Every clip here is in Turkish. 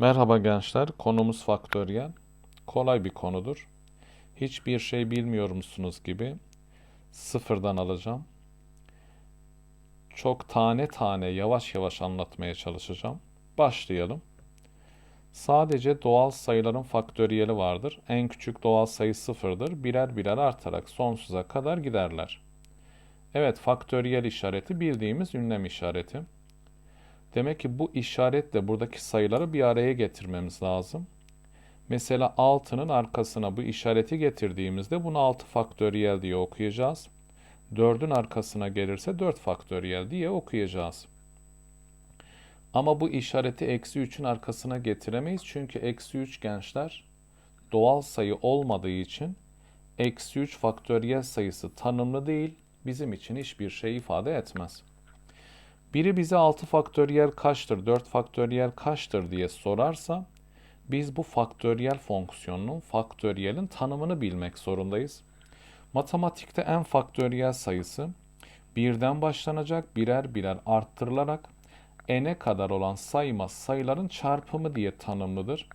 Merhaba gençler, konumuz faktöriyel. Kolay bir konudur. Hiçbir şey bilmiyor musunuz gibi sıfırdan alacağım. Çok tane tane yavaş yavaş anlatmaya çalışacağım. Başlayalım. Sadece doğal sayıların faktöriyeli vardır. En küçük doğal sayı sıfırdır. Birer birer artarak sonsuza kadar giderler. Evet, faktöriyel işareti bildiğimiz ünlem işareti. Demek ki bu işaretle buradaki sayıları bir araya getirmemiz lazım. Mesela 6'nın arkasına bu işareti getirdiğimizde bunu 6 faktöriyel diye okuyacağız. 4'ün arkasına gelirse 4 faktöriyel diye okuyacağız. Ama bu işareti eksi 3'ün arkasına getiremeyiz. Çünkü eksi 3 gençler doğal sayı olmadığı için eksi 3 faktöriyel sayısı tanımlı değil. Bizim için hiçbir şey ifade etmez. Biri bize 6 faktöriyel kaçtır, 4 faktöriyel kaçtır diye sorarsa biz bu faktöriyel fonksiyonunun faktöriyelin tanımını bilmek zorundayız. Matematikte en faktöriyel sayısı birden başlanacak birer birer arttırılarak n'e kadar olan sayma sayıların çarpımı diye tanımlıdır.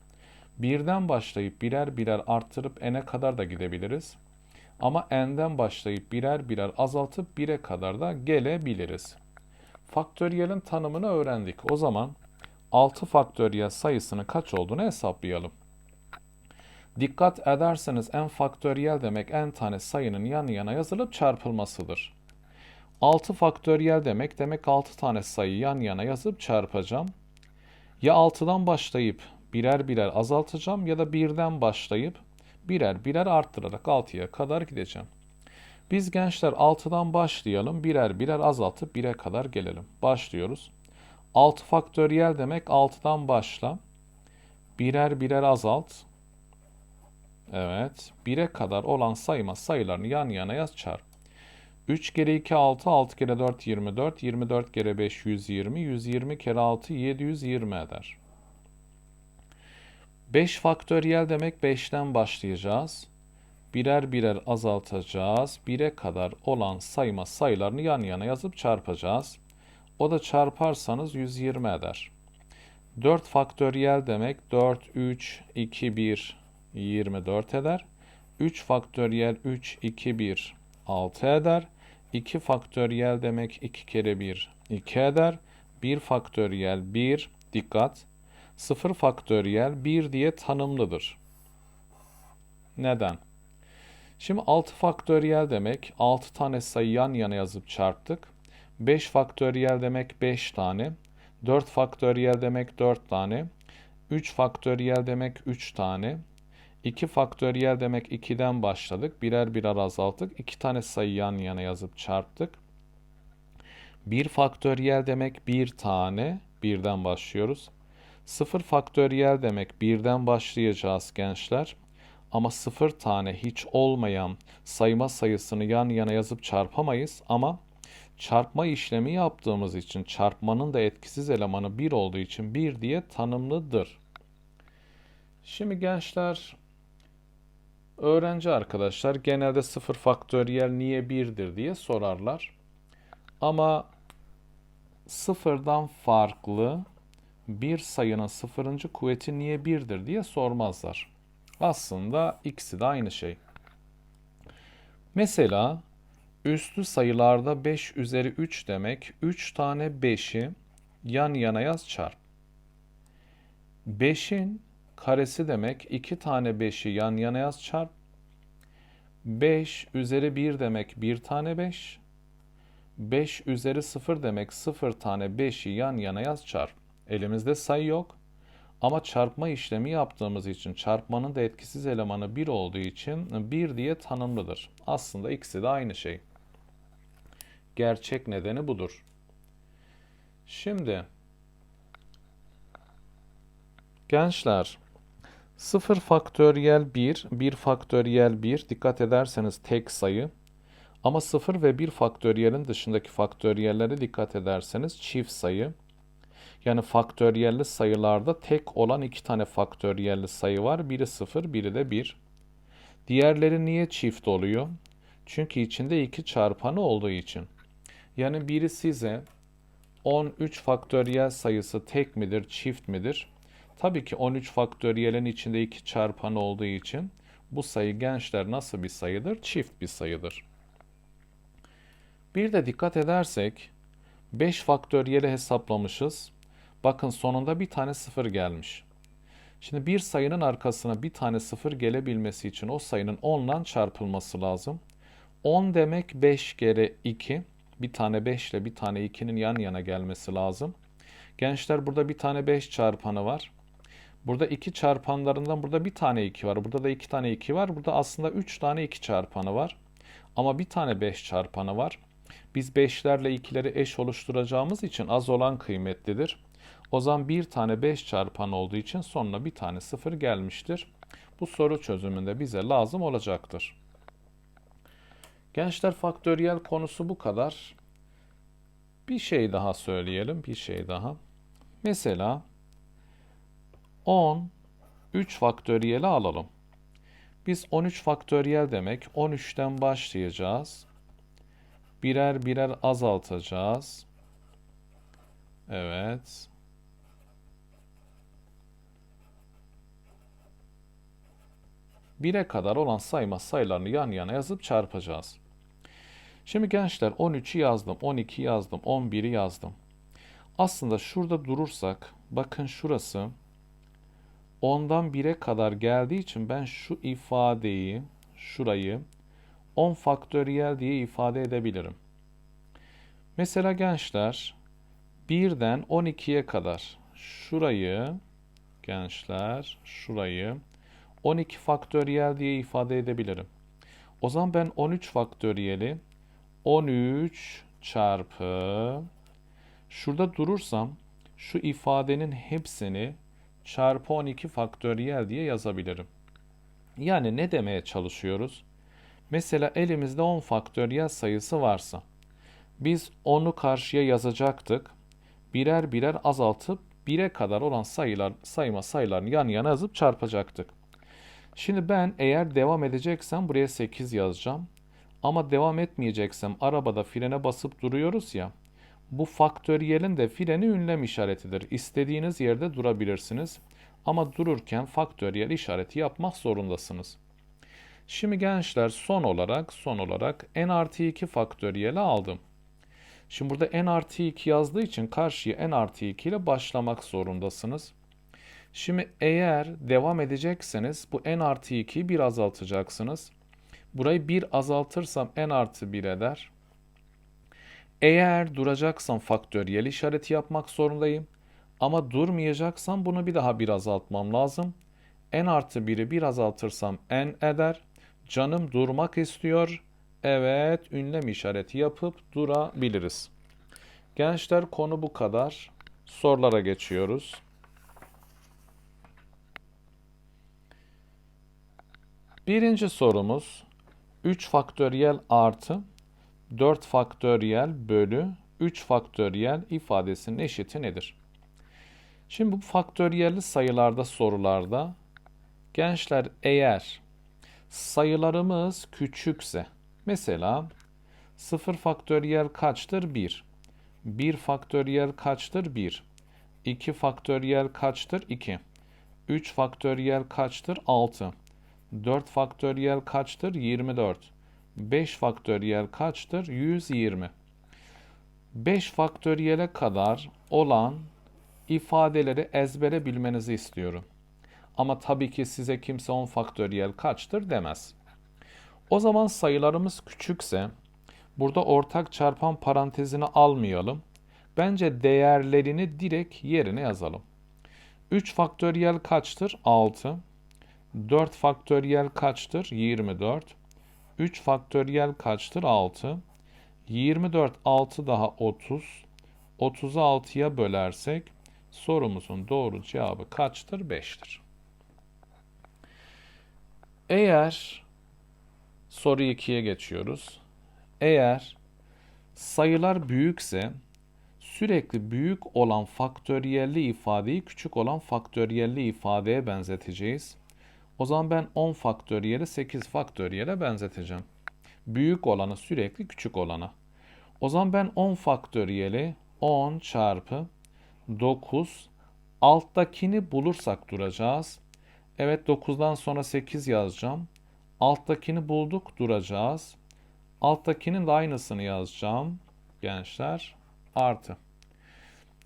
Birden başlayıp birer birer arttırıp n'e kadar da gidebiliriz. Ama n'den başlayıp birer birer azaltıp 1'e kadar da gelebiliriz. Faktöriyelin tanımını öğrendik. O zaman 6 faktöriyel sayısının kaç olduğunu hesaplayalım. Dikkat ederseniz n faktöriyel demek n tane sayının yan yana yazılıp çarpılmasıdır. 6 faktöriyel demek demek 6 tane sayı yan yana yazıp çarpacağım. Ya 6'dan başlayıp birer birer azaltacağım ya da 1'den başlayıp birer birer arttırarak 6'ya kadar gideceğim. Biz gençler 6'dan başlayalım. Birer birer azaltıp 1'e kadar gelelim. Başlıyoruz. 6 faktöriyel demek 6'dan başla. Birer birer azalt. Evet. 1'e kadar olan sayma sayılarını yan yana yaz çarp. 3 kere 2 6, 6 kere 4 24, 24 kere 5 120, 120 kere 6 720 eder. 5 faktöriyel demek 5'ten başlayacağız birer birer azaltacağız. 1'e kadar olan sayma sayılarını yan yana yazıp çarpacağız. O da çarparsanız 120 eder. 4 faktöriyel demek 4, 3, 2, 1, 24 eder. 3 faktöriyel 3, 2, 1, 6 eder. 2 faktöriyel demek 2 kere 1, 2 eder. 1 faktöriyel 1, dikkat. 0 faktöriyel 1 diye tanımlıdır. Neden? Şimdi 6 faktöriyel demek 6 tane sayı yan yana yazıp çarptık. 5 faktöriyel demek 5 tane. 4 faktöriyel demek 4 tane. 3 faktöriyel demek 3 tane. 2 faktöriyel demek 2'den başladık. Birer birer azalttık. 2 tane sayı yan yana yazıp çarptık. 1 faktöriyel demek 1 tane. Birden başlıyoruz. 0 faktöriyel demek birden başlayacağız gençler. Ama sıfır tane hiç olmayan sayma sayısını yan yana yazıp çarpamayız ama çarpma işlemi yaptığımız için çarpmanın da etkisiz elemanı 1 olduğu için 1 diye tanımlıdır. Şimdi gençler öğrenci arkadaşlar genelde sıfır faktöriyel niye 1'dir diye sorarlar. Ama sıfırdan farklı bir sayının sıfırıncı kuvveti niye 1'dir diye sormazlar. Aslında ikisi de aynı şey. Mesela üslü sayılarda 5 üzeri 3 demek 3 tane 5'i yan yana yaz çarp. 5'in karesi demek 2 tane 5'i yan yana yaz çarp. 5 üzeri 1 demek 1 tane 5. 5 üzeri 0 demek 0 tane 5'i yan yana yaz çarp. Elimizde sayı yok. Ama çarpma işlemi yaptığımız için çarpmanın da etkisiz elemanı 1 olduğu için 1 diye tanımlıdır. Aslında ikisi de aynı şey. Gerçek nedeni budur. Şimdi gençler 0 faktöriyel 1, 1 faktöriyel 1 dikkat ederseniz tek sayı. Ama 0 ve 1 faktöriyelin dışındaki faktöriyellere dikkat ederseniz çift sayı. Yani faktöriyelli sayılarda tek olan iki tane faktöriyelli sayı var. Biri 0, biri de 1. Diğerleri niye çift oluyor? Çünkü içinde iki çarpanı olduğu için. Yani biri size 13 faktöriyel sayısı tek midir, çift midir? Tabii ki 13 faktöriyelin içinde 2 çarpanı olduğu için bu sayı gençler nasıl bir sayıdır? Çift bir sayıdır. Bir de dikkat edersek 5 faktöriyeli hesaplamışız. Bakın sonunda bir tane sıfır gelmiş. Şimdi bir sayının arkasına bir tane sıfır gelebilmesi için o sayının 10 ile çarpılması lazım. 10 demek 5 kere 2. Bir tane 5 ile bir tane 2'nin yan yana gelmesi lazım. Gençler burada bir tane 5 çarpanı var. Burada 2 çarpanlarından burada bir tane 2 var. Burada da 2 tane 2 var. Burada aslında 3 tane 2 çarpanı var. Ama bir tane 5 çarpanı var. Biz 5'lerle 2'leri eş oluşturacağımız için az olan kıymetlidir. O zaman bir tane 5 çarpan olduğu için sonuna bir tane 0 gelmiştir. Bu soru çözümünde bize lazım olacaktır. Gençler faktöriyel konusu bu kadar. Bir şey daha söyleyelim, bir şey daha. Mesela 10 3 faktöriyeli alalım. Biz 13 faktöriyel demek 13'ten başlayacağız. Birer birer azaltacağız. Evet. Bire kadar olan sayma sayılarını yan yana yazıp çarpacağız. Şimdi gençler 13'ü yazdım, 12 yazdım, 11'i yazdım. Aslında şurada durursak, bakın şurası 10'dan 1'e kadar geldiği için ben şu ifadeyi, şurayı 10 faktöriyel diye ifade edebilirim. Mesela gençler 1'den 12'ye kadar şurayı gençler şurayı 12 faktöriyel diye ifade edebilirim. O zaman ben 13 faktöriyeli 13 çarpı şurada durursam şu ifadenin hepsini çarpı 12 faktöriyel diye yazabilirim. Yani ne demeye çalışıyoruz? Mesela elimizde 10 faktöriyel sayısı varsa biz 10'u karşıya yazacaktık. Birer birer azaltıp 1'e kadar olan sayılar sayma sayılarını yan yana yazıp çarpacaktık. Şimdi ben eğer devam edeceksem buraya 8 yazacağım. Ama devam etmeyeceksem arabada frene basıp duruyoruz ya. Bu faktöriyelin de freni ünlem işaretidir. İstediğiniz yerde durabilirsiniz. Ama dururken faktöriyel işareti yapmak zorundasınız. Şimdi gençler son olarak son olarak n artı 2 faktöriyeli aldım. Şimdi burada n artı 2 yazdığı için karşıya n artı 2 ile başlamak zorundasınız. Şimdi eğer devam edecekseniz bu n artı 2'yi bir azaltacaksınız. Burayı bir azaltırsam n artı 1 eder. Eğer duracaksam faktöriyel işareti yapmak zorundayım. Ama durmayacaksam bunu bir daha bir azaltmam lazım. n artı 1'i bir azaltırsam n eder. Canım durmak istiyor. Evet ünlem işareti yapıp durabiliriz. Gençler konu bu kadar. Sorulara geçiyoruz. Birinci sorumuz 3 faktöriyel artı 4 faktöriyel bölü 3 faktöriyel ifadesinin eşiti nedir? Şimdi bu faktöriyelli sayılarda sorularda gençler eğer sayılarımız küçükse mesela 0 faktöriyel kaçtır? 1. 1 faktöriyel kaçtır? 1. 2 faktöriyel kaçtır? 2. 3 faktöriyel kaçtır? 6. 4 faktöriyel kaçtır? 24. 5 faktöriyel kaçtır? 120. 5 faktöriyele kadar olan ifadeleri ezbere bilmenizi istiyorum. Ama tabii ki size kimse 10 faktöriyel kaçtır demez. O zaman sayılarımız küçükse burada ortak çarpan parantezini almayalım. Bence değerlerini direkt yerine yazalım. 3 faktöriyel kaçtır? 6. 4 faktöriyel kaçtır? 24. 3 faktöriyel kaçtır? 6. 24 6 daha 30. 30'u 6'ya bölersek sorumuzun doğru cevabı kaçtır? 5'tir. Eğer soru 2'ye geçiyoruz. Eğer sayılar büyükse sürekli büyük olan faktöriyelli ifadeyi küçük olan faktöriyelli ifadeye benzeteceğiz. O zaman ben 10 faktöriyeli 8 faktöriyele benzeteceğim. Büyük olanı sürekli küçük olana. O zaman ben 10 faktöriyeli 10 çarpı 9 Alttakini bulursak duracağız. Evet 9'dan sonra 8 yazacağım. Alttakini bulduk duracağız. Alttakinin de aynısını yazacağım. Gençler artı.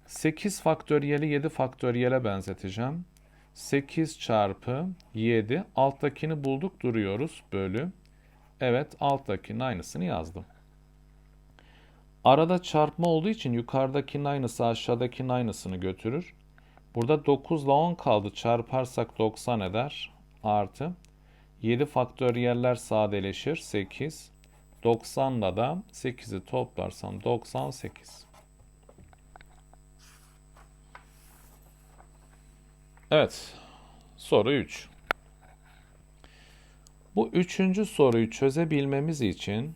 8 faktöriyeli 7 faktöriyele benzeteceğim. 8 çarpı 7 alttakini bulduk duruyoruz bölü. Evet alttakinin aynısını yazdım. Arada çarpma olduğu için yukarıdakinin aynısı aşağıdakinin aynısını götürür. Burada 9 ile 10 kaldı. Çarparsak 90 eder. Artı 7 faktöriyeller sadeleşir. 8. 90 ile da 8'i toplarsam 98. Evet. Soru 3. Bu üçüncü soruyu çözebilmemiz için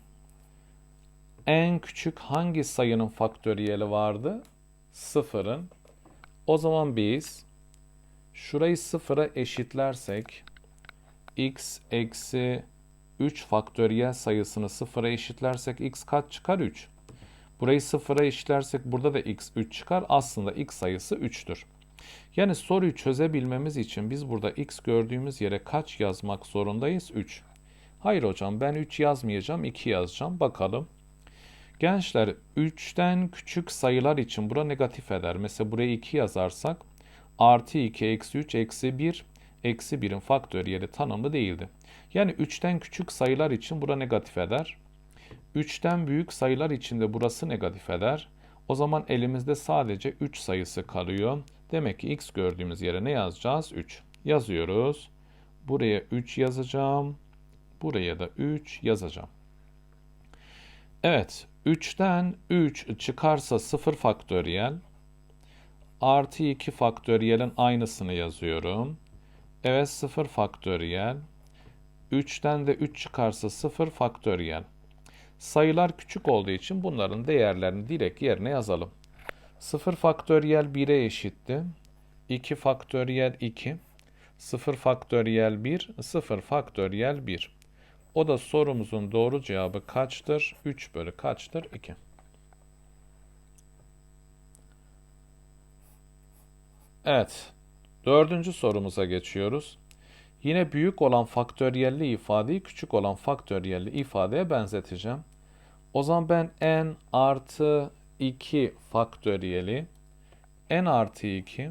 en küçük hangi sayının faktöriyeli vardı? Sıfırın. O zaman biz şurayı sıfıra eşitlersek x eksi 3 faktöriyel sayısını sıfıra eşitlersek x kaç çıkar? 3. Burayı sıfıra eşitlersek burada da x 3 çıkar. Aslında x sayısı 3'tür. Yani soruyu çözebilmemiz için biz burada x gördüğümüz yere kaç yazmak zorundayız? 3. Hayır hocam ben 3 yazmayacağım 2 yazacağım. Bakalım. Gençler 3'ten küçük sayılar için bura negatif eder. Mesela buraya 2 yazarsak artı 2 eksi 3 eksi 1 eksi 1'in faktöriyeli tanımlı değildi. Yani 3'ten küçük sayılar için bura negatif eder. 3'ten büyük sayılar için de burası negatif eder. O zaman elimizde sadece 3 sayısı kalıyor. Demek ki x gördüğümüz yere ne yazacağız? 3. Yazıyoruz. Buraya 3 yazacağım. Buraya da 3 yazacağım. Evet. 3'ten 3 çıkarsa 0 faktöriyel. Artı 2 faktöriyelin aynısını yazıyorum. Evet 0 faktöriyel. 3'ten de 3 çıkarsa 0 faktöriyel. Sayılar küçük olduğu için bunların değerlerini direkt yerine yazalım. 0 faktöriyel 1'e eşitti. 2 faktöriyel 2. 0 faktöriyel 1, 0 faktöriyel 1. O da sorumuzun doğru cevabı kaçtır? 3 bölü kaçtır? 2. Evet. Dördüncü sorumuza geçiyoruz. Yine büyük olan faktöriyelli ifadeyi küçük olan faktöriyelli ifadeye benzeteceğim. O zaman ben n artı 2 faktöriyeli n artı 2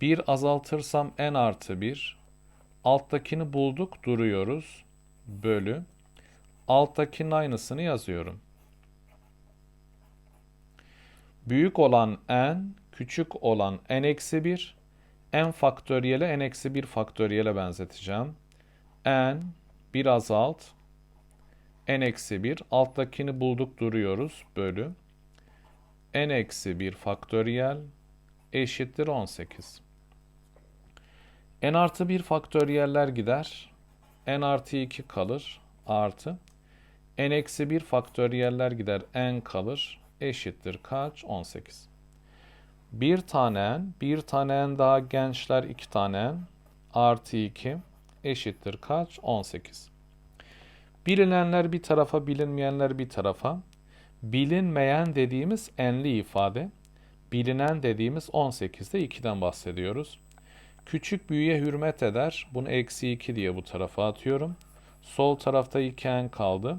1 azaltırsam n artı 1 alttakini bulduk duruyoruz bölü alttakinin aynısını yazıyorum. Büyük olan n küçük olan n eksi 1 n faktöriyele n eksi 1 faktöriyele benzeteceğim. n bir azalt n eksi 1 alttakini bulduk duruyoruz bölü n eksi 1 faktöriyel eşittir 18. n artı 1 faktöriyeller gider. n artı 2 kalır artı n eksi 1 faktöriyeller gider n kalır eşittir kaç? 18. Bir tane n, bir tane n daha gençler iki tane n artı 2 eşittir kaç? 18. Bilinenler bir tarafa, bilinmeyenler bir tarafa. Bilinmeyen dediğimiz n'li ifade. Bilinen dediğimiz 18'de 2'den bahsediyoruz. Küçük büyüye hürmet eder. Bunu eksi 2 diye bu tarafa atıyorum. Sol tarafta 2n kaldı.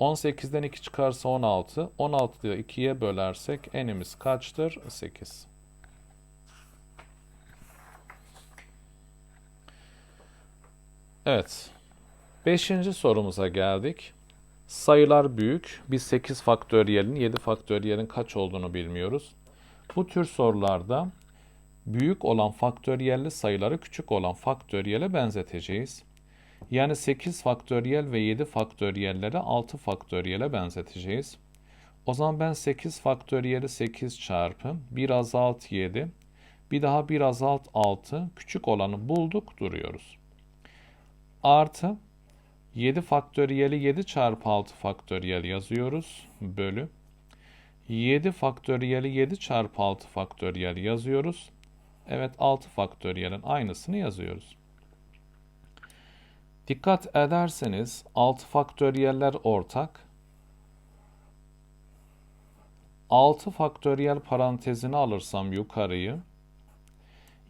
18'den 2 çıkarsa 16. 16'yı 2'ye bölersek n'imiz kaçtır? 8. Evet. Beşinci sorumuza geldik. Sayılar büyük. Biz 8 faktöriyelin 7 faktöriyelin kaç olduğunu bilmiyoruz. Bu tür sorularda büyük olan faktöriyelli sayıları küçük olan faktöriyele benzeteceğiz. Yani 8 faktöriyel ve 7 faktöriyelleri 6 faktöriyele benzeteceğiz. O zaman ben 8 faktöriyeli 8 çarpı 1 azalt 7 bir daha 1 azalt 6 küçük olanı bulduk duruyoruz. Artı 7 faktöriyeli 7 çarpı 6 faktöriyel yazıyoruz. Bölü 7 faktöriyeli 7 çarpı 6 faktöriyel yazıyoruz. Evet 6 faktöriyelin aynısını yazıyoruz. Dikkat ederseniz 6 faktöriyeller ortak. 6 faktöriyel parantezini alırsam yukarıyı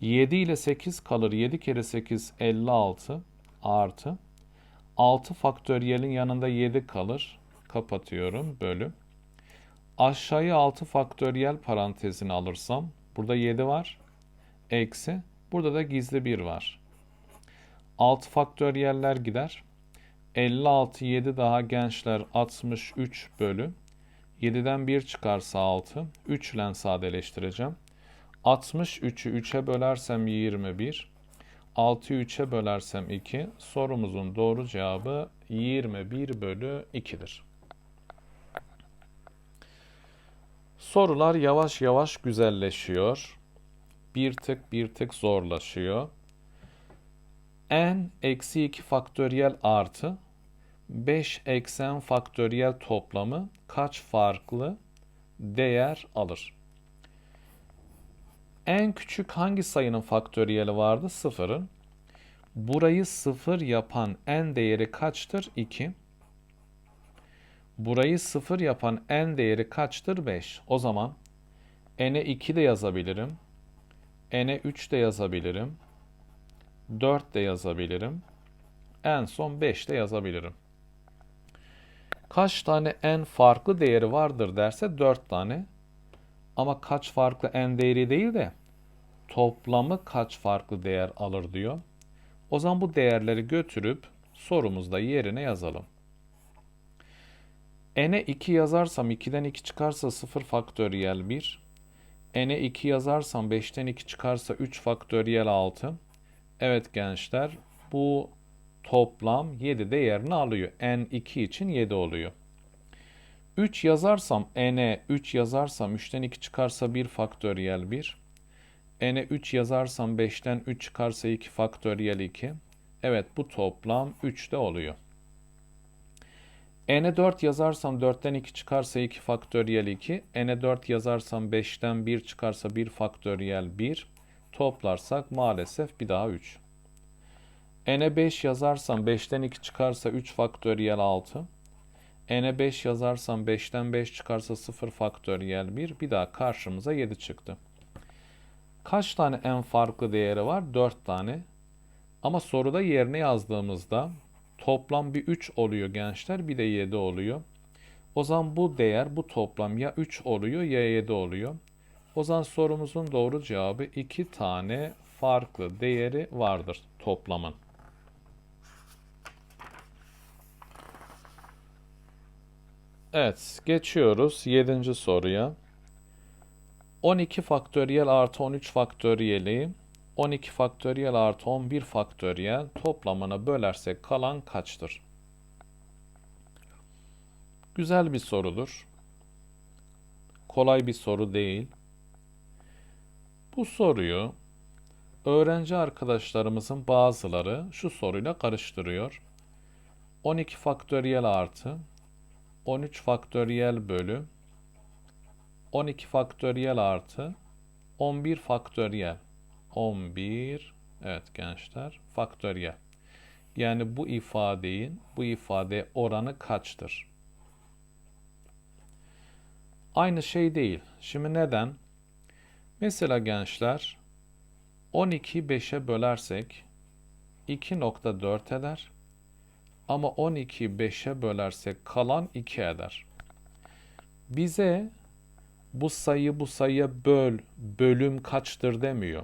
7 ile 8 kalır. 7 kere 8 56 artı 6 faktöriyelin yanında 7 kalır. Kapatıyorum. Bölü. Aşağıya 6 faktöriyel parantezini alırsam burada 7 var. Eksi. Burada da gizli 1 var. 6 faktöriyeller gider. 56 7 daha gençler 63 bölü. 7'den 1 çıkarsa 6. 3 ile sadeleştireceğim. 63'ü 3'e bölersem 21. 6'yı 3'e bölersem 2. Sorumuzun doğru cevabı 21 bölü 2'dir. Sorular yavaş yavaş güzelleşiyor. Bir tık bir tık zorlaşıyor. n eksi 2 faktöriyel artı 5 eksen faktöriyel toplamı kaç farklı değer alır? En küçük hangi sayının faktöriyeli vardı? Sıfırın. Burayı sıfır yapan n değeri kaçtır? 2. Burayı sıfır yapan n değeri kaçtır? 5. O zaman n'e 2 de yazabilirim. n'e 3 de yazabilirim. 4 de yazabilirim. En son 5 de yazabilirim. Kaç tane n farklı değeri vardır derse 4 tane. Ama kaç farklı n değeri değil de toplamı kaç farklı değer alır diyor. O zaman bu değerleri götürüp sorumuzda yerine yazalım. n'e 2 yazarsam 2'den 2 çıkarsa 0 faktöriyel 1. n'e 2 yazarsam 5'ten 2 çıkarsa 3 faktöriyel 6. Evet gençler bu toplam 7 değerini alıyor. n 2 için 7 oluyor. 3 yazarsam n'e 3 yazarsam 3'ten 2 çıkarsa 1 faktöriyel 1. n'e 3 yazarsam 5'ten 3 çıkarsa 2 faktöriyel 2. Evet bu toplam 3 de oluyor. n'e 4 yazarsam 4'ten 2 çıkarsa 2 faktöriyel 2. n'e 4 yazarsam 5'ten 1 çıkarsa 1 faktöriyel 1. Toplarsak maalesef bir daha 3. n'e 5 yazarsam 5'ten 2 çıkarsa 3 faktöriyel 6 n'e 5 yazarsam 5'ten 5 çıkarsa 0 faktöriyel 1. Bir daha karşımıza 7 çıktı. Kaç tane n farklı değeri var? 4 tane. Ama soruda yerine yazdığımızda toplam bir 3 oluyor gençler. Bir de 7 oluyor. O zaman bu değer, bu toplam ya 3 oluyor ya 7 oluyor. O zaman sorumuzun doğru cevabı 2 tane farklı değeri vardır toplamın. Evet, geçiyoruz 7. soruya. 12 faktöriyel artı 13 faktöriyeli 12 faktöriyel artı 11 faktöriyel toplamına bölersek kalan kaçtır? Güzel bir sorudur. Kolay bir soru değil. Bu soruyu öğrenci arkadaşlarımızın bazıları şu soruyla karıştırıyor. 12 faktöriyel artı 13 faktöriyel bölü 12 faktöriyel artı 11 faktöriyel 11 evet gençler faktöriyel yani bu ifadeyin bu ifade oranı kaçtır? Aynı şey değil. Şimdi neden? Mesela gençler 12'yi 5'e bölersek 2.4 eder. Ama 12'yi 5'e bölersek kalan 2 eder. Bize bu sayı bu sayıya böl, bölüm kaçtır demiyor.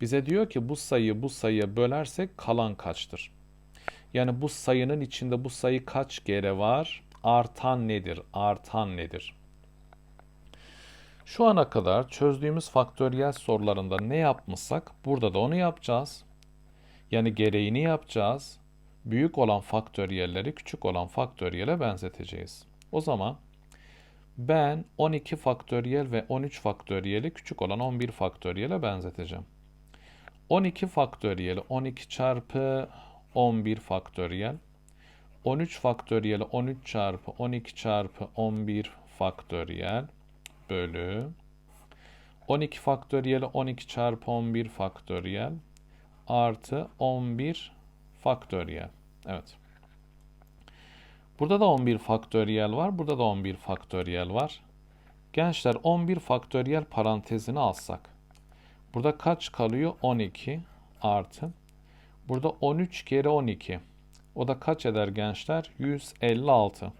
Bize diyor ki bu sayı bu sayıya bölersek kalan kaçtır? Yani bu sayının içinde bu sayı kaç kere var? Artan nedir? Artan nedir? Şu ana kadar çözdüğümüz faktöriyel sorularında ne yapmışsak burada da onu yapacağız. Yani gereğini yapacağız. Büyük olan faktöriyelleri küçük olan faktöriyele benzeteceğiz. O zaman ben 12 faktöriyel ve 13 faktöriyeli küçük olan 11 faktöriyele benzeteceğim. 12 faktöriyeli 12 çarpı 11 faktöriyel. 13 faktöriyeli 13 çarpı 12 çarpı 11 faktöriyel bölü 12 faktöriyeli 12 çarpı 11 faktöriyel artı 11 faktöriyel. Evet. Burada da 11 faktöriyel var. Burada da 11 faktöriyel var. Gençler 11 faktöriyel parantezini alsak. Burada kaç kalıyor? 12 artı. Burada 13 kere 12. O da kaç eder gençler? 156.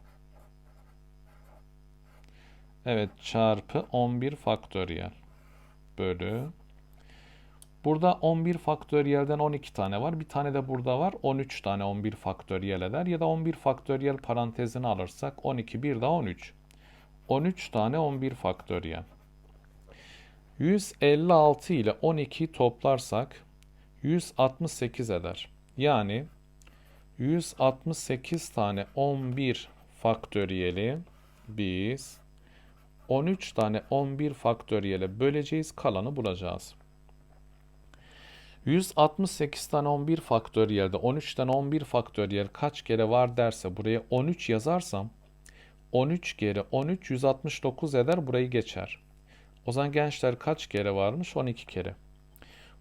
Evet çarpı 11 faktöriyel bölü. Burada 11 faktöriyelden 12 tane var. Bir tane de burada var. 13 tane 11 faktöriyel eder. Ya da 11 faktöriyel parantezini alırsak 12 bir daha 13. 13 tane 11 faktöriyel. 156 ile 12'yi toplarsak 168 eder. Yani 168 tane 11 faktöriyeli biz 13 tane 11 faktöriyele böleceğiz. Kalanı bulacağız. 168 tane 11 faktöriyelde 13 tane 11 faktöriyel kaç kere var derse buraya 13 yazarsam 13 kere 13 169 eder burayı geçer. O zaman gençler kaç kere varmış? 12 kere.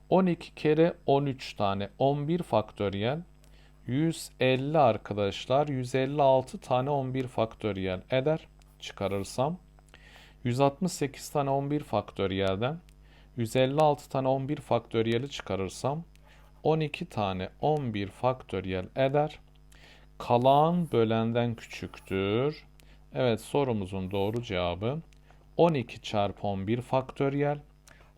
12 kere 13 tane 11 faktöriyel 150 arkadaşlar 156 tane 11 faktöriyel eder çıkarırsam 168 tane 11 faktöriyelden 156 tane 11 faktöriyeli çıkarırsam 12 tane 11 faktöriyel eder. Kalan bölenden küçüktür. Evet sorumuzun doğru cevabı 12 çarpı 11 faktöriyel.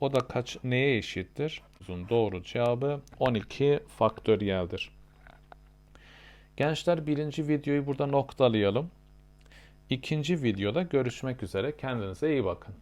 O da kaç neye eşittir? Sorumuzun doğru cevabı 12 faktöriyeldir. Gençler birinci videoyu burada noktalayalım. İkinci videoda görüşmek üzere. Kendinize iyi bakın.